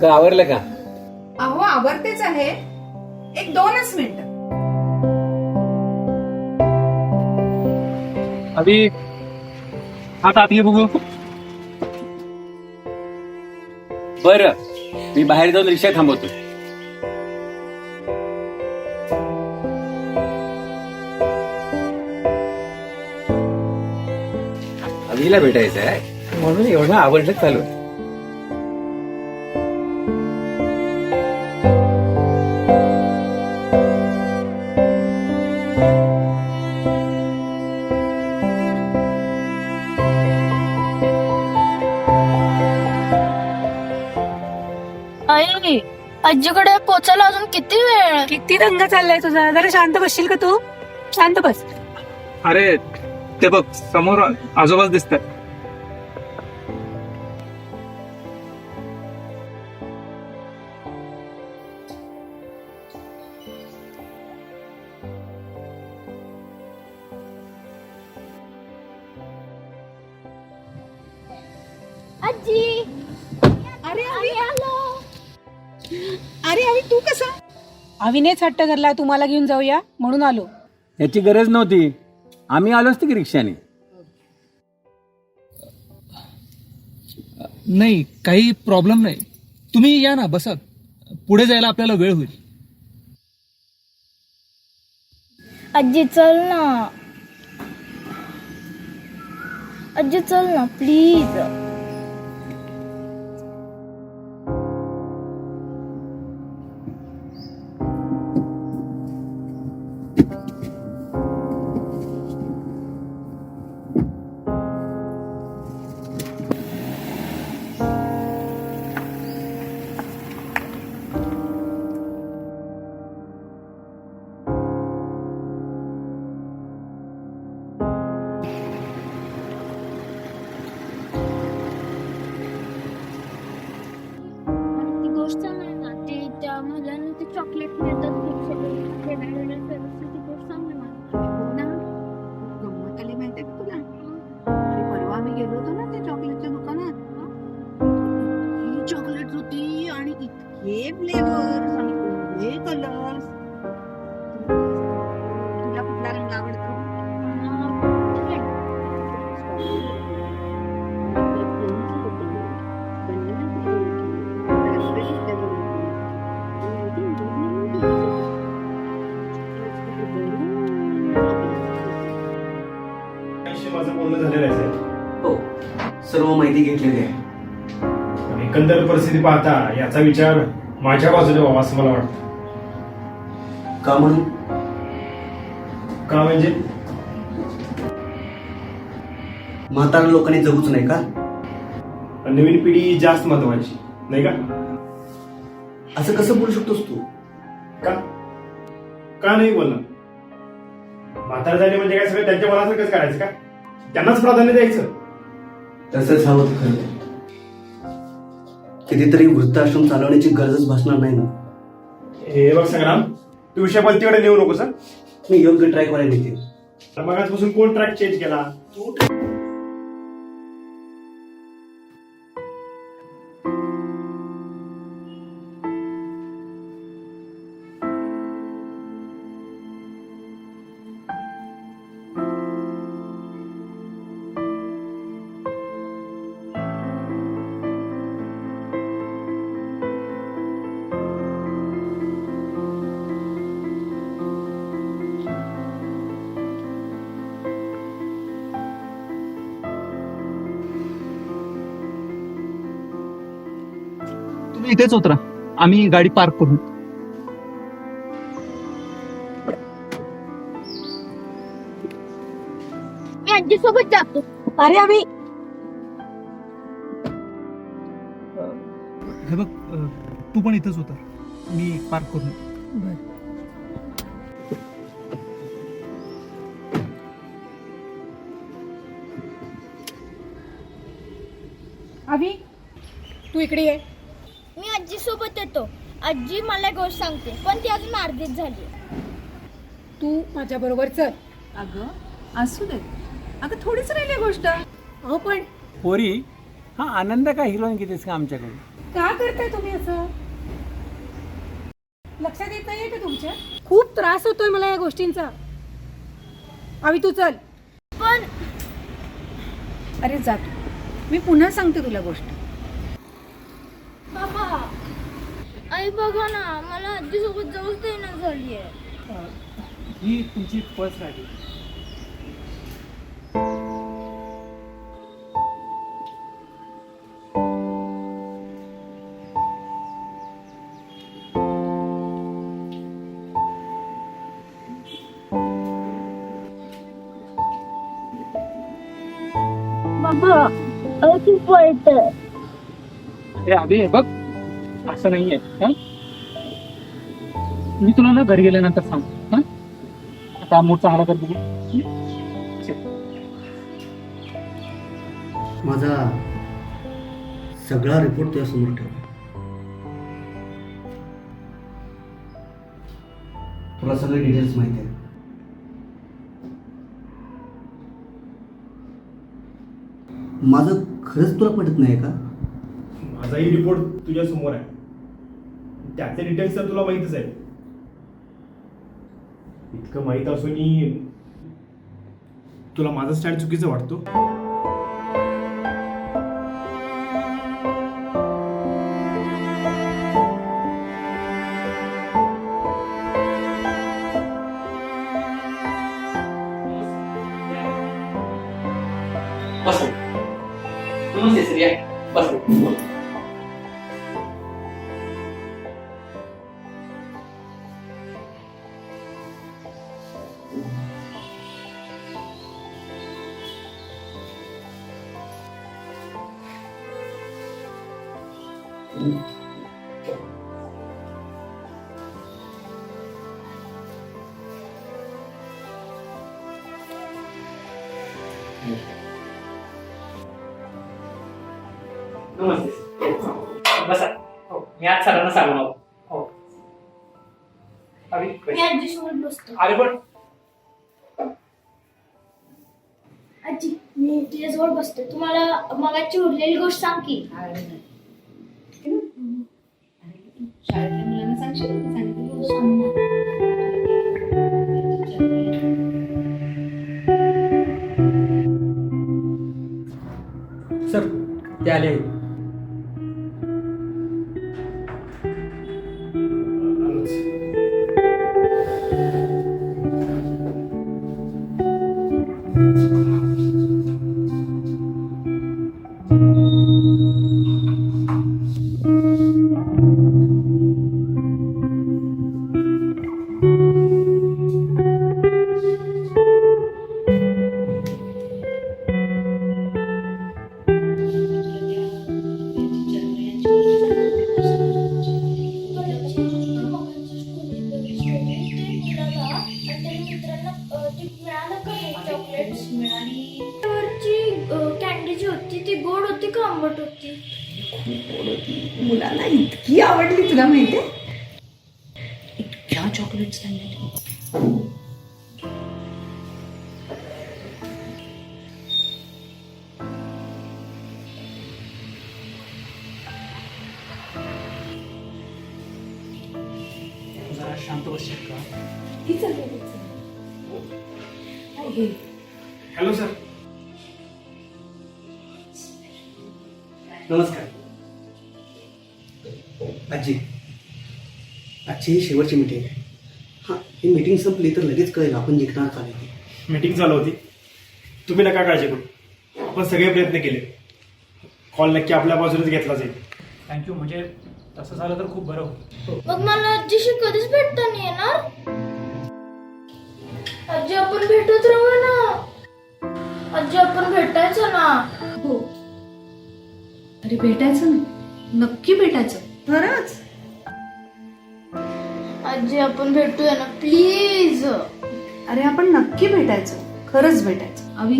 का आवरलं का? अहो आवडतेच आहे. एक दोनच मिनिट. अभि हात आत घे बघू. बरं मी बाहेर जाऊन रिक्षा थांबवतो. अभिला भेटायचं आहे म्हणून एवढं आवडलं चालू. आहे. आजीकडे पोचायला अजून किती वेळ? किती दंगा चाललाय तुझा? जरा शांत बसशील का तू? शांत बस. अरे ते बघ समोर आजोबाच दिसतात. अविनेच हट्ट धरला तुम्हाला घेऊन जाऊया म्हणून आलो. याची गरज नव्हती. आम्ही आलो असतो की रिक्षाने. नाही काही प्रॉब्लेम नाही. तुम्ही या ना बसा. पुढे जायला आपल्याला वेळ होईल. आजी चल ना. आजी चल ना प्लीज परिस्थिती पाहता याचा विचार माझ्या बाजूने व्हावा असं मला वाटतं. का म्हणून? का म्हणजे? म्हातारा लोकांनी जगूच नाही का? नवीन पिढी जास्त महत्वाची नाही का? असं कसं बोलू शकतोस तू? का? का नाही बोलणार? म्हातारा झाले म्हणजे काय सगळं त्यांच्या मनासारखंच करायचं का? त्यांनाच प्राधान्य द्यायचं. तसंच हवं खरं. कितीतरी वृद्धाश्रम चालवण्याची गरजच भासणार नाही ना. हे बघ संग्राम तू विषय पलतीकडे नेऊ नकोस हं? मी योग्य ट्रॅक वर येते तर मग आजपासून कोण ट्रॅक चेंज केला? तुम्ही इथेच उतरा. आम्ही गाडी पार्क करू. मी जातो. अरे आम्ही हे बघ अ, तू पण इथेच उतर. मी पार्क करू. अभि तू इकडे ये. सोबत येतो. आजी मला एक गोष्ट सांगते पण ती अजून अर्धीच झाली. तू माझ्या बरोबर चल. अगं असू दे. अगं थोडीच राहिली गोष्ट. अहो पण पोरी हा आनंद का हिरोईन घेतेस का आमच्याकडून? का करताय तुम्ही असं? लक्षात येत नाहीये का तुमच्या? खूप त्रास होतोय मला या गोष्टींचा. आवी तू चल. पण अरे जा तू. मी पुन्हा सांगते तुला गोष्ट. बाबा आई बघा ना मला आजीसोबत जाऊच देणं झाली आहे ही तुमची पर्स राहिली बाबा मला खूप वाईट आहे हे अभि बघ. असं नाहीये. हं? मी तुला ना घरी गेल्यानंतर सांग हं? आता मूड चांगला कर बघू माझा सगळा रिपोर्ट तुझ्या समोर ठेव. तुला सगळे डिटेल्स माहिती आहे माझं खरंच तुला पटत नाही का? माझाही रिपोर्ट तुझ्या समोर आहे. त्याचे डिटेल्स तर तुला माहितच आहे इतकं माहीत असूनही तुला माझा स्टँड चुकीचा वाटतो? नमस्ते बसा. हो मी आज सरांना सांगून आलो. हो. अभि मी आजीसोबत बसतो. अरे पण. आजी मी तुझ्याजवळ बसते तुम्हाला मगाची उरलेली गोष्ट सांग की. चॉकलेट्स आणलेल्या जरा शांत बसशील का? हॅलो सर नमस्कार. आजी आजची ही शेवटची मीटिंग आहे. मीटिंग संपली तर लगेच कळेल आपण जिंकणार का नाही. ते. मीटिंग चालू होती. तुम्ही नका काळजी करू. आपण सगळे प्रयत्न केले. कॉल नक्की आपल्या बाजूनेच घेतला जाईल. थँक्यू म्हणजे तसं झालं तर खूप बरं होतं मग मला आजीशी कधीच भेटता नाही येणार? आजी आपण भेटत राहू ना. आजी आपण भेटायचं ना. हो. अरे भेटायचं ना? नक्की भेटायचं. खरंच? आजी आपण भेटूया ना. प्लीज अरे आपण नक्की भेटायचं. खरंच भेटायचं. अवी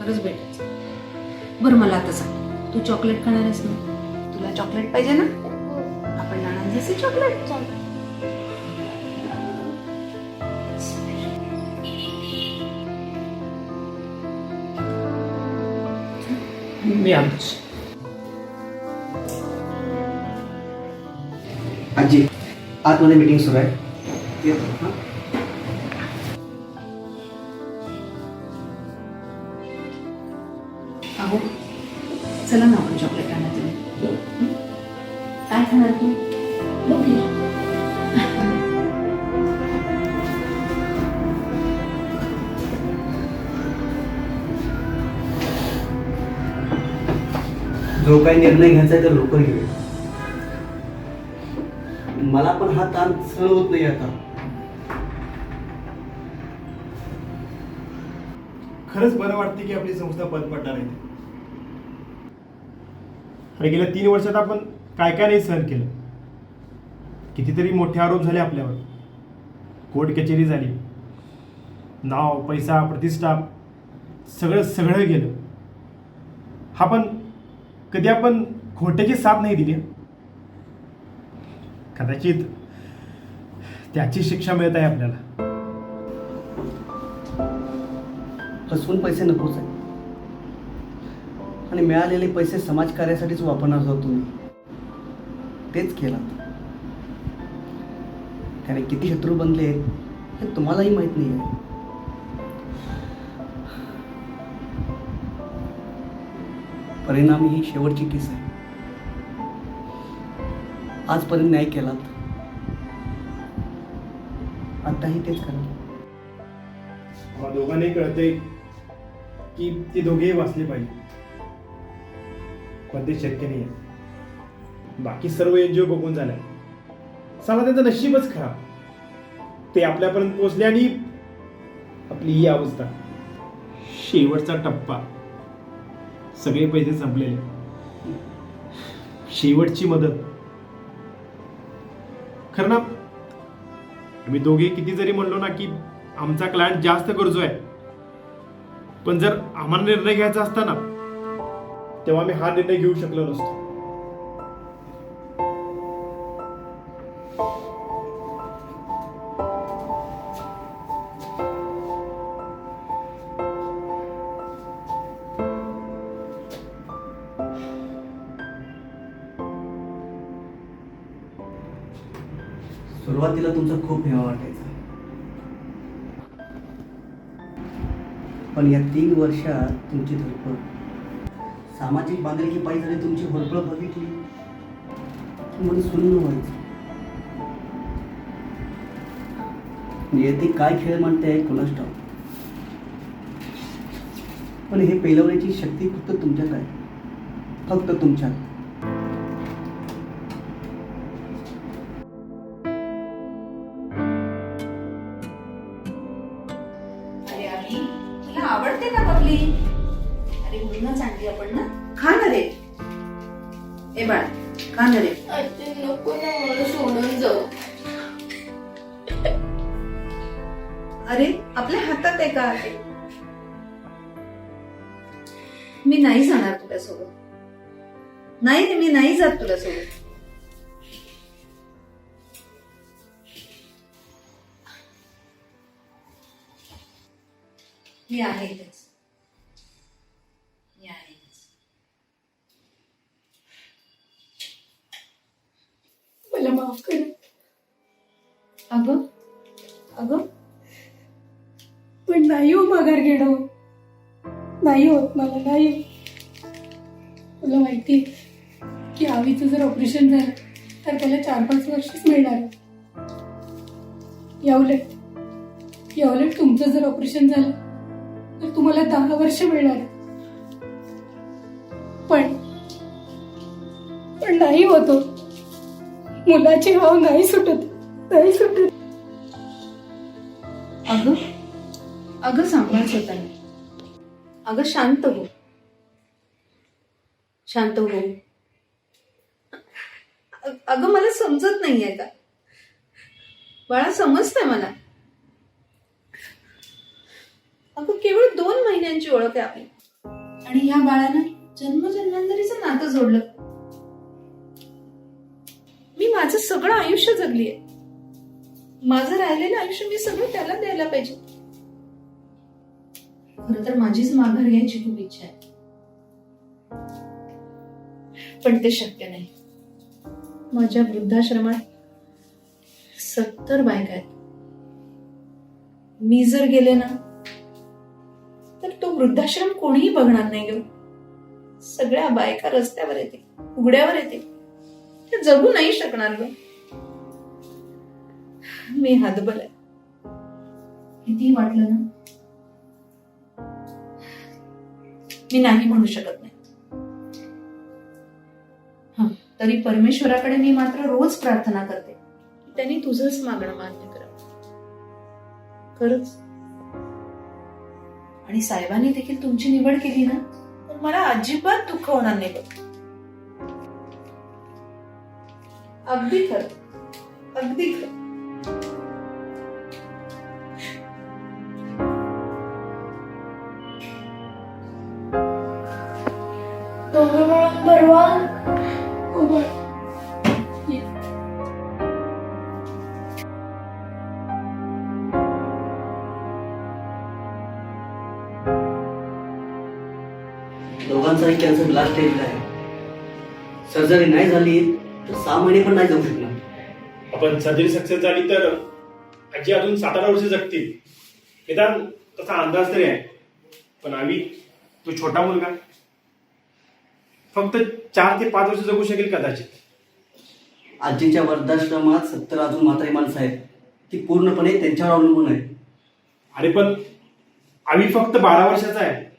खरंच भेटायचं. बरं मला आता सांग. तू चॉकलेट खाणार आहेस ना? तुला चॉकलेट पाहिजे ना? आपण नानांचे चॉकलेट मी आलोच. आजी आतमध्ये मीटिंग सुरू आहे. अहो चला ना आपण चॉकलेट आणायला तुम्ही काय खाणार तू? जो काही निर्णय घ्यायचा आहे तो लवकर घेऊया. मला पण हा ताण सहन होत नाही आता. खरंच बरं वाटते की आपली संस्था बंद पडणार आहे. अरे गेल्या तीन वर्षात आपण काय काय नाही सहन केलं. कितीतरी मोठे आरोप झाले आपल्यावर. कोर्ट कचेरी झाली. नाव पैसा प्रतिष्ठा सगळं सगळं गेलं. हा पण कधी आपण खोट्याची साथ नाही दिली? कदाचित त्याची शिक्षा मिळत आहे आपल्याला. फसवून पैसे नकोच आहे आणि मिळालेले पैसे समाजकार्यासाठीच वापरणार आहोत तुम्ही. तेच केलं. त्याने किती शत्रू बनले हे तुम्हालाही माहीत नाही आहे परिणामी ही शेवटची केस आहे. आजपर्यंत न्याय केलात आताही तेच करा दोघांनाही कळतंय की ते दोघेही वाचले पाहिजे. पण ते शक्य नाही बाकी सर्व एनजीओ बघून झालाय. साला त्यांचं नशीबच खराब. ते आपल्यापर्यंत पोहोचले आणि आपली ही अवस्था. शेवटचा टप्पा. सगळे पैसे संपलेले. शेवटची मदत. खरं ना आम्ही दोघे किती जरी म्हणलो ना की आमचा क्लायंट जास्त गरजू आहे. पण जर आम्हाला निर्णय घ्यायचा असता ना तेव्हा आम्ही हा निर्णय घेऊ शकलो नसतो. तुमचा खूप हेवा वाटायचा. पण या तीन वर्षात तुमची धडपड. सामाजिक बांधिलकी पाहिजे झाली तुमची होरपळ बघितली. मन सुन्न व्हायचं. म्हणजे नियती काय खेळ म्हणते कुणाच ठाऊ पण हे पेलवण्याची शक्ती फक्त तुमच्यात आहे. फक्त तुमच्यात. अरे आपल्या हातात आहे का आहे मी नाही जाणार तुझ्यासोबत. सोबत नाही रे मी नाही जात तुझ्यासोबत. सोबत मी आहे माघार घेणं. नाही होत मला नाही तुला माहिती की आवीचं जर ऑपरेशन झालं तर त्याला चार पाच वर्षच मिळणार. या उलट या उलट तुमचं जर ऑपरेशन झालं तर तुम्हाला दहा वर्ष मिळणार. पण पण नाही होतो हो. मुलाची हाव नाही सुटत नाही सुटत. अगं अगं सांभाळ स्वतःला. अगं शांत हो. शांत हो. अगं मला समजत नाहीये का बाळा समजतंय मला. अगं केवळ दोन महिन्यांची ओळख आहे आपली. आणि ह्या बाळानं जन्मजन्मांतरीचं नातं जोडलं. मी माझं सगळं आयुष्य जगलीये. माझं राहिलेलं आयुष्य मी सगळं त्याला द्यायला पाहिजे. खर तर माझीच माघार घ्यायची खूप इच्छा आहे. पण ते शक्य नाही. माझ्या वृद्धाश्रमात सत्तर बायका आहेत. मी जर गेले ना तर तो वृद्धाश्रम कोणीही बघणार नाही ग. सगळ्या बायका रस्त्यावर येते उघड्यावर येते. ते जगू नाही शकणार ग. मी हातबल आहे. किती वाटलं ना मी नाही म्हणू शकत नाही. तरी परमेश्वराकडे मी मात्र रोज प्रार्थना करते. त्यांनी तुझंच मागणं मान्य करा. खरंच? आणि साहेबांनी देखील तुमची निवड केली ना? तर मला अजिबात दुःख होणार नाही. बघ अगदी खरं. अगदी खरं. स्टेजला आहे. सर्जरी नाही झाली तर सहा महिने पण नाही जाऊ शकणार. आपण सर्जरी सक्सेस झाली तर आजी अजून सात आठ वर्ष जगतील. निदान तसा अंदाज तरी आहे. पण आम्ही तो छोटा मुलगा फक्त चार ते पाच वर्ष जगू शकेल कदाचित. आजीच्या वृद्धाश्रमात सत्तर अजून म्हातारी माणसं आहेत. ती पूर्णपणे त्यांच्यावर अवलंबून आहे. अरे पण आम्ही फक्त बारा वर्षाचा आहे.